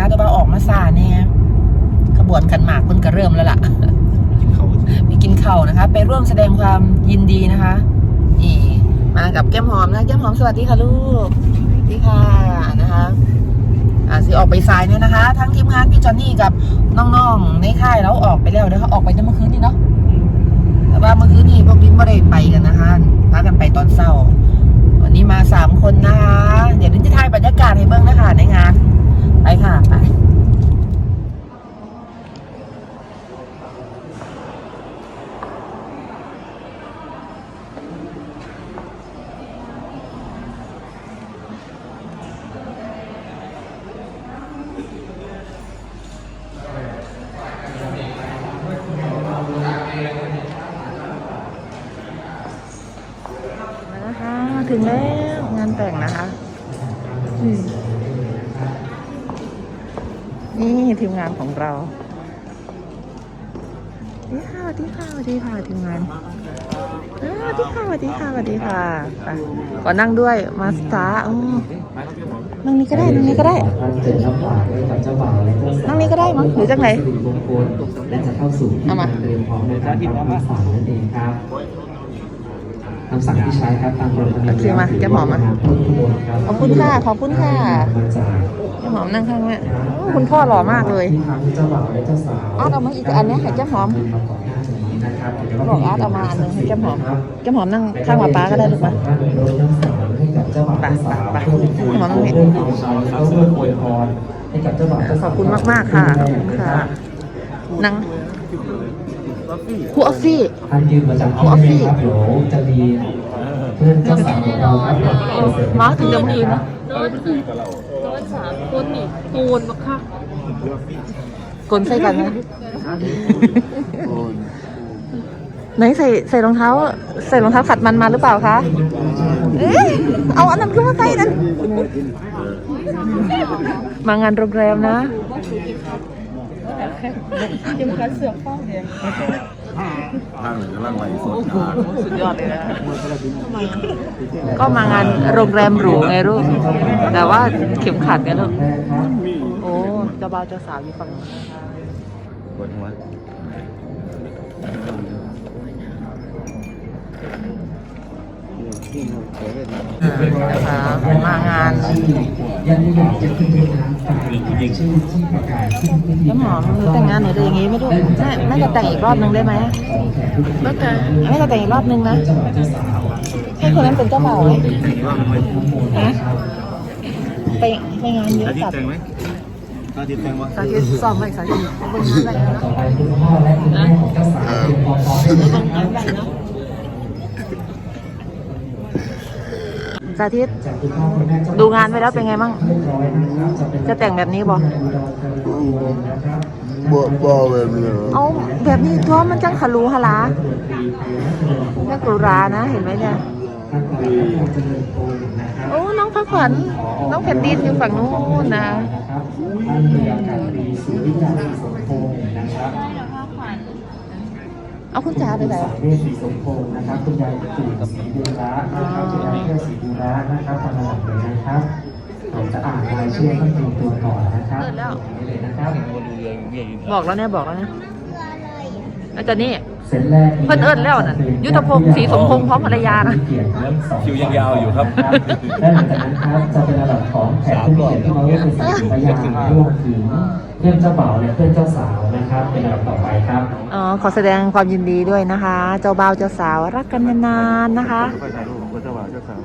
นะคะเดี๋ยวเราออกมาสาเนี่ยขบวนกันหมากคุณก็เริ่มแล้วล่ะกินเขามีกินเข่าวนะคะ ไปร่วมแสดงความยินดีนะคะนี่มากับแก้มหอมนะแก้มหอมสวัสดีค่ะลูกสวัสดีค่ะนะคะอ่าสิออกไปสายเนี่ยนะคะ ทั้งทีมงานพี่จอนนี่กับน้องๆในค่ายแล้วออกไปแล้วเดี๋ยวเขาออกไปจะเมื่อคืนนี่เนาะแต่ว่าเมื่อคืนนี้พวกนี้ไม่ได้ไปกันนะคะพากันไปตอนเช้าวันนี้มาสามคนนะคะ เดี๋ยวดินจะถ่ายบรรยากาศให้เบิ้งนะคะในงาน ไปค่ะไป มานะคะถึงแล้วงานแต่งนะคะอืม นี่ทีมงานของเราสวัสดีค่ะสวัสดีค่ะสวัสดีค่ะทีมงานอ่าสวัสดีค่ะสวัสดีค่ะสวัสดีค่ะไปขอนั่งด้วยมาสตาร์อืมนั่งนี้ก็ได้นั่งนี้ก็ได้ท่านเจิญรับฝากไว้กับเจ้าบ่าวและเจ้าสาวนั่งนี้ก็ได้มั้งหรือจังไหนสิริมงคลและจะเข้าสู่พิธีเอามาการเตรียมพร้อมในการรับคำสั่งนั่นเองครับ คำสั่งที่ใช้ครับตามกฎระเบียบโอเคมาแก้มหอมมาต้นขบวนครับขอบคุณค่ะขอบคุณค่ะมาจากแก้มหอมนั่งข้างแม่โอ้คุณพ่อหล่อมากเลยที่ทั้งเจ้าบ่าวและเจ้าสาวอาร์ตเอามาอีกอันเนี้ยให้แก้มหอมมาก่อนหน้านี้นะครับเขาบอกอาร์ตเอามาอันหนึงให้แก้มหอมแก้มหอมนั่งข้างหมาป้าก็ได้หรือเปล่าท่านรถน้ำสังให้กับเจ้าบ่าวเจ้าสาวไปไปเพื่อเป็นการหอมนั่งนี่เรื่องของชัยแล้วก็เรื่องอวยพรให้กับเจ้าบ่าวเจ้าสาวขอบคุณมากๆค่ะขอบคุณค่ะนั่ง ครูออฟฟี่ท่านยืนประจำที่ได้เลยครับเดี๋ยวจะมีเพื่อนเจ้าสาวของเราครับเดี๋ยวเสร็จมาถึงเดี๋ยวมื่อคืนนะนอนคือนอนสามคนนี่โกนบักคักกลนใส่กันนะไหนใส่ใส่รองเท้า ใส่รองเท้าขัดมันมาหรือเปล่าคะเอ๊ะเอาอันนั้นขึ้นมาใส่นั่นมางานโรงแรมนะ ยังคันเสือกฟ้าแดงร่างหนึ่งร่างไหลสดขาสุดยอดเลยนะ ก็มางานโรงแรมหรูไงลูกแต่ว่าเข็มขัดไงลูกโอ้เจ้าบ่าวเจ้าสาวอยู่ฝั่งนู้นปวดหัว นะคะมางานยังไม่อยากจะขึ้นเป็นทางฝ่ายอีกาศขึ้นพิธีน้ำหอมหนูแต่งงานหนูจะอย่างงี้ไม่รู้แม่แม่จะแต่งอีกรอบนึงได้ไหมแมีแล้วแม่จะแต่งอีกรอบนึงนะให้คนนั้นเป็นเจ้าบ่าวไหมฮะไปไปงานเยอะอาทิตจัดย์แต่งไหมอาทิตแต่งวะสาธิตซ้อมไหมสาธิตบนงานแต่งเนาะต่อไปคุณพ่อและแม่ของเจ้าสาวเตรียมพร้อมพร้อมให้ดีบนงานแต่งเนาะ สาธิตจากคุณพ่อคุณแม่เจ้าดูงานไว้แล้วเป็นไงมั่งเรียบร้อยนะครับจะเป็นจะแต่งแบบนี้บอนะครับบ่บ่แบบนี้เอาแบบนี้ตัวมันจังขลูฮะลาแม่กรุรานะเห็นไหมเนี่ยท่านประหลัดอำเภอเจริญพงศ์นะครับโอ้น้องพักผ่อนน้องแผ่นดินอยู่ฝั่งนู้นนะนะครับท่าน เรืออากาศตรีสุริยาศรีสมพงศ์นะครับเอาคุณจ๋าไปไหนสายเวชศรีสมพงศ์นะครับคุณยายตู่ศรีบุระนะครับคุณยายแก้วศรีบุระนะครับทางหลังเลยนะครับผมจะอ่านรายชื่อท่านเตรียมตัวก่อนนะครับเปิดแล้วนี่เลยนะครับบอกแล้วเนี่ยบอกแล้วเนี่ยแล้วจะนี่ เสร็จแรกเพิ่นเอิ้นแล้วน่ะยุทธพงศ์ศรีสมพงศ์พร้อมภรรยานะคิวยังยาวอยู่ครับและหลังจากนั้นครับจะเป็นระดับของแขกผู้มีเกียรติที่มาร่วมเป็นสักขีพยานรวมถึงเพื่อนเจ้าบ่าวและเพื่อนเจ้าสาวนะครับเป็นระดับต่อไปครับอ๋อขอแสดงความยินดีด้วยนะคะ เจ้าบ่าวเจ้าสาวรักกันนานๆนะคะไปถ่ายรูปกับเจ้าบ่าวเจ้าสาว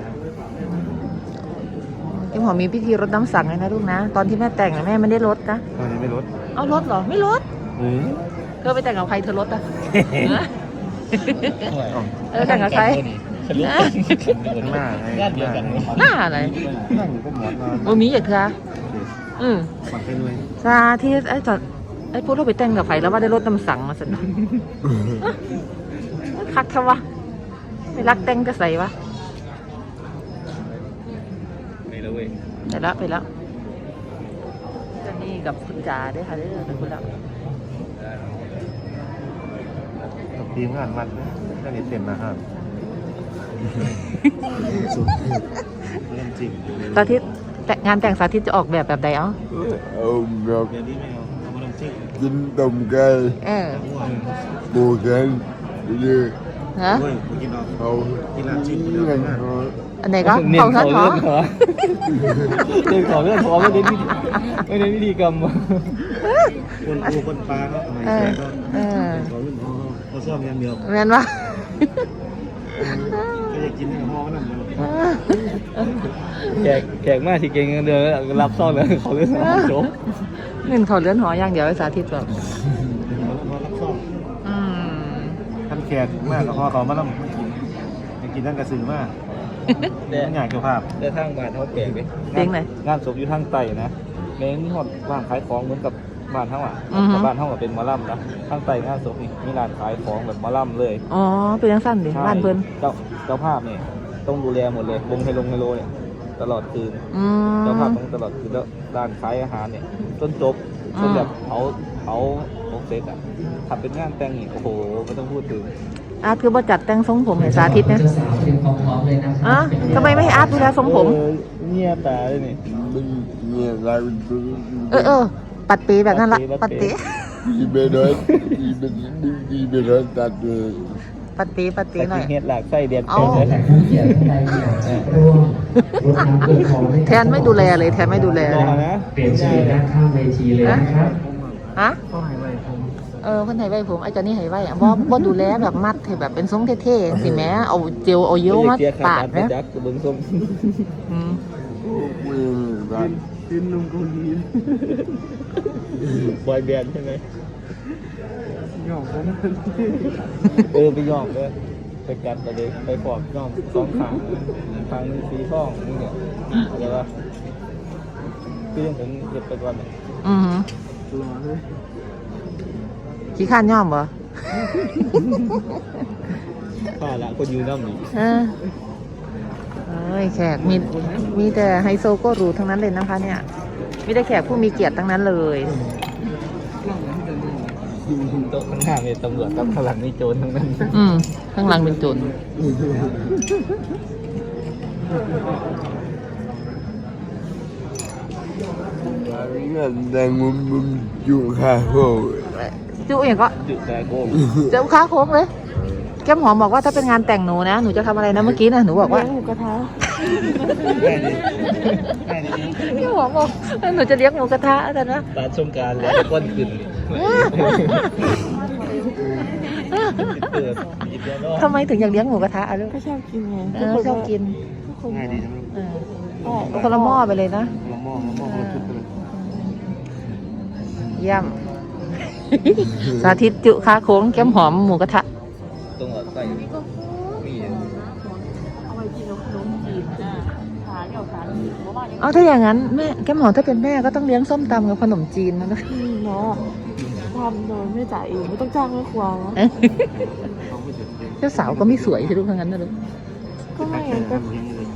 เจ้าหอมมีพิธีรดน้ำสังเลยนะลูกนะ ตอนที่แม่แต่งอะแม่ไม่ได้รดนะตอนนี้ไม่ลดเอารถเหรอไม่รถเฮ้ยเธอไปแต่งกับใครเธอรถอะเออแต่งกับใครข้างหน้าไงหน้าไงหน้าอะไรนั่งก็หมอนนอนโอ้มีอย่างเธออืมปัดไปด้วยซาที่ไอ้จอดไอ้พวกเราไปแต่งกับไฟแล้วว่าได้รถน้ำสังมาสนะคักเทวะไม่รักแต่งก็ใส่วะไปแล้วเว้ย ไปแล้วไปแล้วเจนนี่กับคุณจ๋าด้วยค่ะเด้อเป็นคุณแล้ว ทีมงานมัดนะนั่นนี่เต็มนะครับอเรื่องจริงสาธิตแต่งานแต่งสาธิตจะออกแบบแบบใดเอ้าเอาแบบเดี๋ยวนี้ไม่เอาเอามาเรื่องจริงกินต้มไก่เออปูกันเรื่อยฮะเฮ้ยกินเอาเอากินลาบจิ้มกินเงิเอานมากเอาอันไหนก็ของท่านหรอเรื่องของเรื่องของไม่ได้พิธีไม่ได้พิธีกรรม คนอูคนปลาก็ทำไมเอแกอก็เออ เขาเรื่องเขาเขาชอบอย่างเดียวแม่นวะก็จะกินให้ห่อมันนั่นเลยแขกแขกมากที่เก่งเงินเดือนแล้วรับซ่อนเลยเขาเรื่องของโจ๊กเงินเขาเลื่อนหออย่างเดียวไอ้สาธิตแบบพอรับซ่อมอืมท่านแขกมากกับห่อเขามาแล้วไม่กินไม่กินท่านกระสือมากแต่ไม่อยากเกี่ยวภาพแต่ทางบ้านเขาแปลกเลยเลี้ยงไหนงานศพอยู่ทางใต้นะแม้มีหอดร้านขายของเหมือนกับ บ้านเท่าอะอือฮึกับบ้านเท่ากับเป็นหมอลำนะทางใต้งานศพนี่มีร้านขายของแบบหมอลำเลยอ๋อ เป็นยังสั้นดิใช่บ้านเพิ่นเจ้าเจ้าภาพเนี่ยต้องดูแลหมดเลยวงไฮลงไฮโลเนี่ยตลอดคืน อืเจ้ามภาพต้องตลอดคืนแล้วร้านขายอาหารเนี่ยจนจบจนแบบเขาเขาโอเซ็ตอะทำเป็นงานแต่งอีกโอ้โหไม่ต้องพูดถึงอาร์ตคือบ่จัดแต่งทรงผมให้สาธิตนะเจ้าสาวเตรียมความพร้อมเลยนะครัอะทำไมไม่ให้อาร์ตดูแลทรงผม เออเงียบตาเลยนี่มันเนี่ยอะไรมันเออเออ ปัดเปแบบนั้นละปัปัดดเปเป๋ดีไปหน่อยดีไปดีไปหน่อยตัดเลยปัดเปปัดเปแต่หน่อยที่เฮ็ดหลากไส้เดียนเอาเป็นแต่เลยผู้เกียรติท่านใดอยากจะร่วมรดน้ำดำหัวให้กับแทนไม่ดูแลเลย แทนไม่ดูแลรเลอยนะเปลี่ยนเชิญด้านข้างเวทีเลยนะครับฮะก็หายไปผมเออเพิ่นให้ไว้ผมไอ้เจานี่ให้ไว้อะบ่บ่ดูแลแบบมัดให้แบบเป็นทรงเท่ๆสิแหม่เอาเจลเอาเยลมาปาดนะนะจักกระเบื้องส้มอืมไม่ได้ ดินนุ่มเกาหลีบอยแบนด์ใช่ไหมหยอกผมเออไปยอกเลยไปกัดไปเลยไปปอกย่อมสองขางทางหนึงสีท่องนี่เนี่ยอะไรวะคือยังผมเก็บไปก่อนเนี่ยอือหือขี้ข้านย่อมบ่ผ่าละคนอยู่น้ำนี่เออเอ้ ยแขกมีมีแต่ไฮโซก็หรูทั้งนั้นเลยนะคะเนี่ยมีแต่แขกผู้มีเกียรติทั้งนั้นเลยโต๊ะข้างหน้ามีตำรวจกับข้างหลังมีโจรทั้งนั้น อืมข้างหลังเป็นโจรเงินแต่งมุมมุมอยู่ข้างโหจุอย่างก็จุดแต่โก้งเจ้าค้าโค้งเลยแก้มหอมบอกว่าถ้าเป็นงานแต่งหนูนะ หนูจะทำอะไรนะเมื่อกี้นะหนูบอกว่าหมูกระทะ ง่ายดีง่ายดีแก้มหอมบอกหนูจะเลี้ยงหมูกระทะแต่นะตาชมการแล้วก้นขึ้นเปิดหยิบยาล้อทำไมถึงอยากเลี้ยงหมูกระทะอะลูกก็ชอบกินไงเออชอบกินง่ายดีจังเลยเออเอาคนละหม้อไปเลยนะละหม้อละหม้อคนละชุดไปเลยเยี่ยม สาธิตจุค้าโค้งแก้มหอมหมูกระทะตรงหลอดไส้ เพราะว่าอย่างเอาถ้าอย่างนั้นแม่แก้มหอมถ้าเป็นแม่ก็ต้องเลี้ยงส้มตำกับขนมจีนนะลูกนี้เนาะทำโดยไม่จ่ายเองไม่ต้องจ้างแม่ครัวนะเอ้ยเจ้าสาวก็ไม่สวยใช่ลูกทั้งนั้นนะลูกก็ไม่แค่ก็ทำเพียงเลย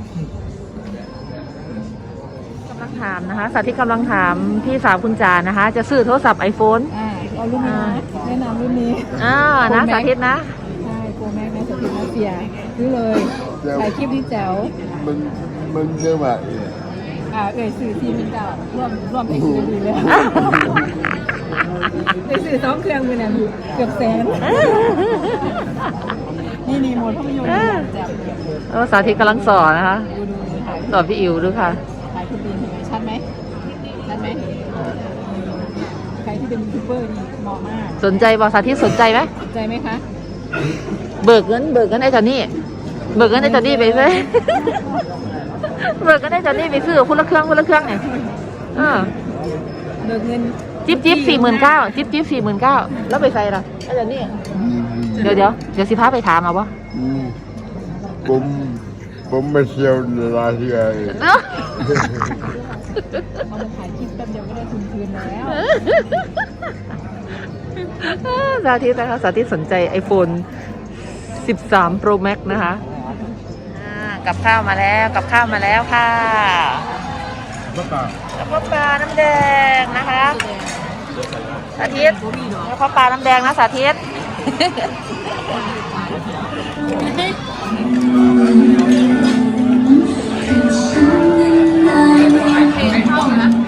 กำลังถามนะคะสาธิตกำลังถามพี่สาวคุณจานะคะ จะซื้อโทรศัพท์ไอโฟนอ่าเอารุ่นนี้นะแนะนำรุ่นนี้อ่านะสาธิตนะใช่โปรแม็กนะสติมาเฟียซื้อเลยถ่ายคลิปนี้แจ๋วมันมันจะแบบ อ่าเอ่ยสื่อทีมินเจ้าร่วมร่วมในคืนดีเลยในสื่อสองเครื่องมือเนี่ยเกือบแสน นี่นี่โหมดภาพยนตร์แจ๋วเลยเออสาธิตกำลังสอนนะคะ ดูดูถ่ายสอนพี่อิ๋วดูค่ะ ถ่ายคุณดีนเห็นไหมชัดไหมชัดไหมใครที่เป็นยูทูบเบอร์นี่เหมาะมากสนใจบอกสาธิตสนใจไหมสนใจไหมคะ เบิกเงินเบิกเงินไอ้เจอนนี่ เบิกเงินไอ้เจอนนี่ไปซื้อ เบิกเงินไอ้จอนนี่ไปซื้อคนละเครื่องคนละเครื่องไงเออเบิกเงินจิ๊บจิ๊บสี่หมื่นเก้าจิ๊บจิ๊บสี่หมื่นเก้าแล้วไปใส่ละไอ้เจอนนี่เดี๋ยวเดี๋ยวเดี๋ยวสิพาไปถามเอาวะผมผมมาเที่ยวในร้านที่ไอ้เนาะเอามาถ่ายคลิปแป๊บเดียวก็ได้ทุนคืนแล้วสาธิตนะคะสาธิตสนใจ iPhone 13 Pro Max นะคะ กับข้าวมาแล้วกับข้าวมาแล้วค่ะกับปลากับปลาน้ำแดงนะคะสาธิตกับปลาน้ำแดงนะสาธิตเป็นข้าวนะ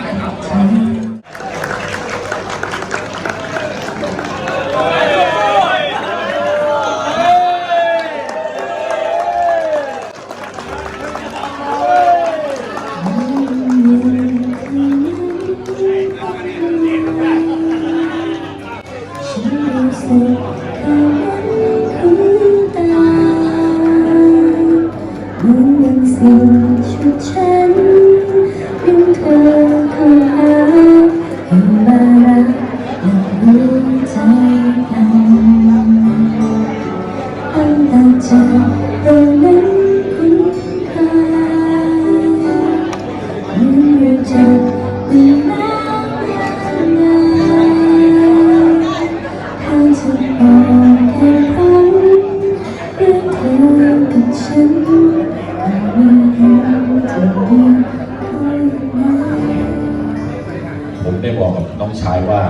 ผมได้บอกกับน้องชายว่า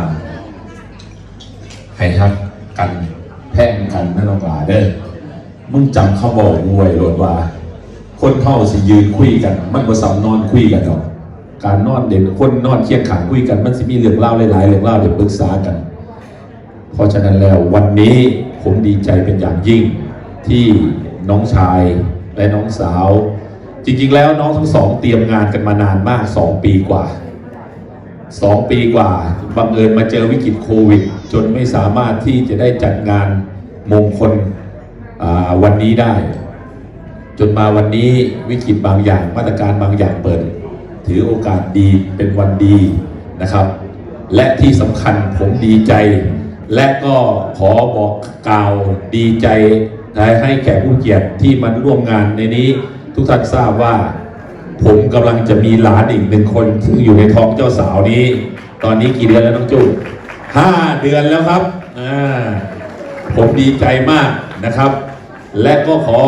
ให้ฮักกันแพ่งกันนั่นองหลาเด้อมึงจำเขาบอกมวยโลดว่า คนเท่าสิยืนคุยกัน มันบ่สำนอนคุยกันหรอกการนอนเด่นคนนอนเคียงขางคุยกัน มันสิมีเรื่องเล่าหลายๆเรื่องเล่าเดี๋ยวปรึกษากัน เพราะฉะนั้นแล้ววันนี้ผมดีใจเป็นอย่างยิ่งที่น้องชายและน้องสาว จริงๆแล้วน้องทั้งสองเตรียมงานกันมานานมากสองปีกว่า สองปีกว่าบังเอิญมาเจอวิกฤตโควิด จนไม่สามารถที่จะได้จัดงานมงคลวันนี้ได้ จนมาวันนี้วิกฤตบางอย่างมาตรการบางอย่างเปิด ถือโอกาสดีเป็นวันดีนะครับ และที่สำคัญผมดีใจ และก็ขอบอกกล่าวดีใจให้แขกผู้เกียรติที่มาร่วมงานในนี้ทุกท่านทราบว่า ผมกำลังจะมีหลานอีกหนึ่งคนซึ่งอยู่ในท้องเจ้าสาวนี้ ตอนนี้กี่เดือนแล้วน้องจุ๊บห้าเดือนแล้วครับผมดีใจมากนะครับ และก็ขอ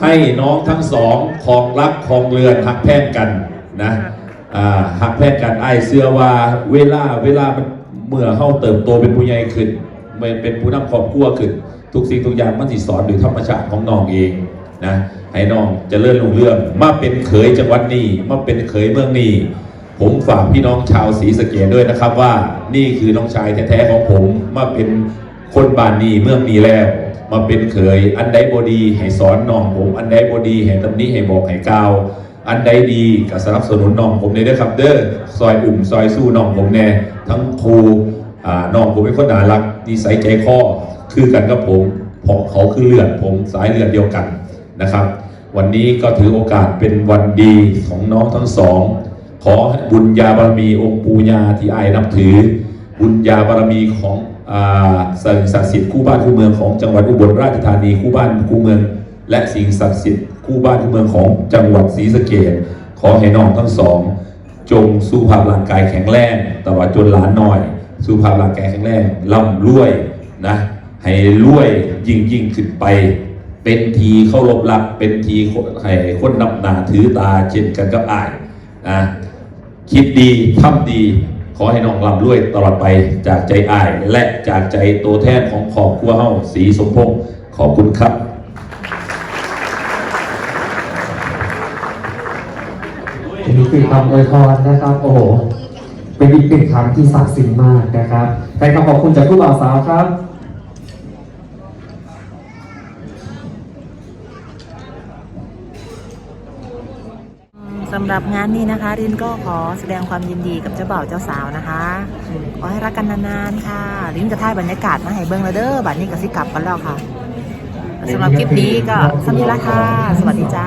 ให้น้องทั้งสองคองรักคองเรือนหักแพ่งกันนะหักแพ่งกันไอ้เสื้อว่าเวลาเวลามันเมื่อเข้าเติบโตเป็นผู้ใหญ่ขึ้นมันเป็นผู้นำครอบครัวขึ้น ทุกสิ่งทุกอย่างมันสิสอนโดยธรรมชาติของน้องเองนะ ให้น้องเจะเลื่อนลงเรื่องมาเป็นเขยจังหวัดนี้มาเป็นเขยเมืองนี้ ผมฝากพี่น้องชาวศรีสะเกดด้วยนะครับว่านี่คือน้องชายแท้ๆของผมมาเป็นคนบ้านนี้เมืองนี้แล้ว มาเป็นเขยอันใดบดีให้สอนน้องผม อันใดบดีให้ตำหนี้ให้บอกให้กล่าวอันใดดีก็สนับสนุนน้องผมเลยนะครับ เด้อซอยอุ่มซอยสู้น้องผมแน่ทั้งครูอ่าน้องผมเป็นคนน่ารักนิสัยใจคอคือกันกับผมเพราะเขาคือเลือดผมสายเลือดเดียวกันนะครับ วันนี้ก็ถือโอกาสเป็นวันดีของน้องทั้งสอง ขอให้บุญญาบารมีองค์ปู่ย่าที่อายนับถือ บุญญาบารมีของอสิ่งศักดิ์สิทธิ์คู่บ้านคู่เมืองของจังหวัดอุบลราชธานีคู่บ้านคู่เมือง และสิ่งศักดิ์สิทธิ์คู่บ้านคู่เมืองของจังหวัดศรีสะเกษขอให้น้องทั้งสอง จงสุขภาพร่างกายแข็งแรงแต่ว่าจนหลานหน่อยสุขภาพร่างกายแข็งแรงร่ำรวยนะให้รวยยิ่งยิ่งขึ้นไป เป็นทีเข้ารบรัก เป็นทีให้คนนับหนาถือตาเช่นกันกับอายนะคิดดีทำดี ขอให้น้องร่ำรวยตลอดไปจากใจอายและจากใจตัวแทนของครอบครัวเฮาสีสมพงษ์ขอบคุณครับนนี้คือคำอวยพรนะครับ โอ้โห เป็นอีกหนึ่งคำที่ศักดิ์สิทธิ์มากนะครับใครขอบคุณจากผู้บ่าวสาวครับ สำหรับงานนี้นะคะ รินก็ขอแสดงความยินดีกับเจ้าบ่าวเจ้าสาวนะคะ ขอให้รักกันนานๆค่ะ รินจะถ่ายบรรยากาศมาให้เบิ้งแล้วเด้อบัดนี้ก็สิกลับกันแล้วค่ะสำหรับคลิปนี้ก็สำหรับนี้ละค่ะ สวัสดีจ้า